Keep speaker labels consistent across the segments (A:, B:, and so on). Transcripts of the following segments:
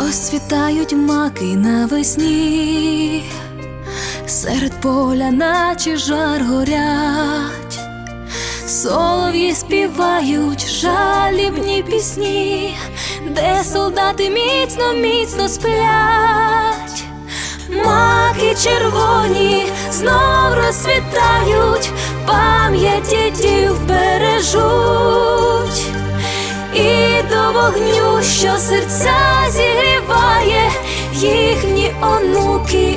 A: Розцвітають маки навесні, серед поля, наче жар горять, солов'ї співають жалібні пісні, де солдати міцно, міцно сплять, маки червоні знов розцвітають, пам'ять дідів бережуть. І до вогню, що серця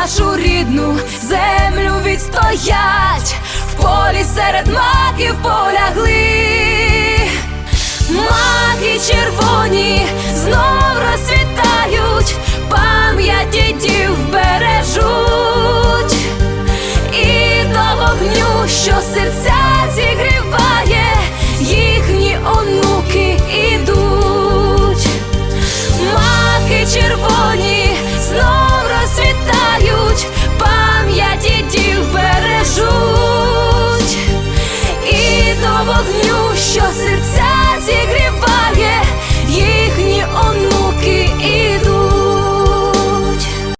A: нашу рідну землю відстоять, в полі серед маків полягли, маки червоні.